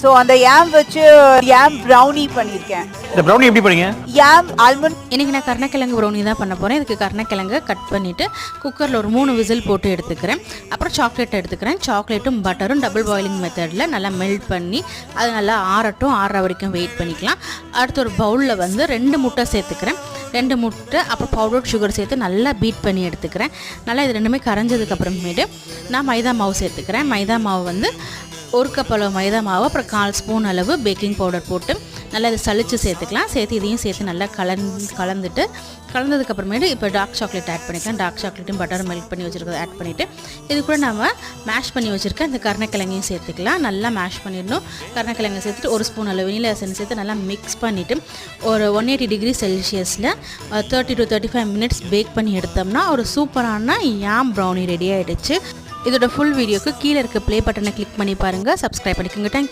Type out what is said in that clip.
So அந்த யாம் வச்சு யாம் ப்ரௌனி பண்ணியிருக்கேன். இந்த ப்ரௌனி எப்படி பண்ணீங்க? யாம் ஆல்மண்ட் இன்றைக்கி நான் கருணக்கிழங்கு ப்ரௌனி தான் பண்ண போகிறேன் இதுக்கு கருணக்கிழங்கை கட் பண்ணிவிட்டு குக்கரில் ஒரு மூணு விசில் போட்டு எடுத்துக்கிறேன். அப்புறம் சாக்லேட் எடுத்துக்கிறேன். சாக்லேட்டும் பட்டரும் டபுள் பாயிலிங் மெத்தடில் நல்லா மெல்ட் பண்ணி அது நல்லா ஆறட்டும். ஆறுற வரைக்கும் வெயிட் பண்ணிக்கலாம். அடுத்து ஒரு பவுலில் வந்து ரெண்டு முட்டை சேர்த்துக்கிறேன். ரெண்டு முட்டை அப்புறம் பவுடர் சுகர் சேர்த்து நல்லா பீட் பண்ணி எடுத்துக்கிறேன். நல்லா இது ரெண்டுமே கரைஞ்சதுக்கு அப்புறமேட்டு நான் மைதா மாவு சேர்த்துக்கிறேன். மைதா மாவு வந்து ஒரு கப் அளவு மைதா மாவு அப்புறம் கால் ஸ்பூன் அளவு பேக்கிங் பவுடர் போட்டு நல்லா இதை சளிச்சு சேர்த்துக்கலாம். சேர்த்து இதையும் சேர்த்து நல்லா கலந் கலந்துட்டு கலந்ததுக்கப்புறமேட்டு இப்போ டார்க் சாக்லேட் ஆட் பண்ணிக்கலாம். டார்க் சாக்லேட்டும் பட்டர் மில்க் பண்ணி வச்சுருக்கத ஆட் பண்ணிவிட்டு இது கூட நம்ம மேஷ் பண்ணி வச்சுருக்க இந்த கருணக்கிழங்கையும் சேர்த்துக்கலாம். நல்லா மேஷ் பண்ணிடணும். கருணக்கிழங்கை சேர்த்துட்டு ஒரு ஸ்பூன் அளவு வெனிலா எசன் சேர்த்து நல்லா மிக்ஸ் பண்ணிவிட்டு ஒரு ஒன் எயிட்டி டிகிரி செல்சியஸில் thirty to thirty five minutes bake பண்ணி எடுத்தோம்னா ஒரு சூப்பரான யாம் ப்ரௌனி ரெடி ஆகிடுச்சு இதோட ஃபுல் வீடியோக்கு கீழே இருக்க ப்ளே பட்டனை கிளிக் பண்ணி பாருங்கள் சப்ஸ்கிரைப் பண்ணிக்கோங்க. தேங்க்யூ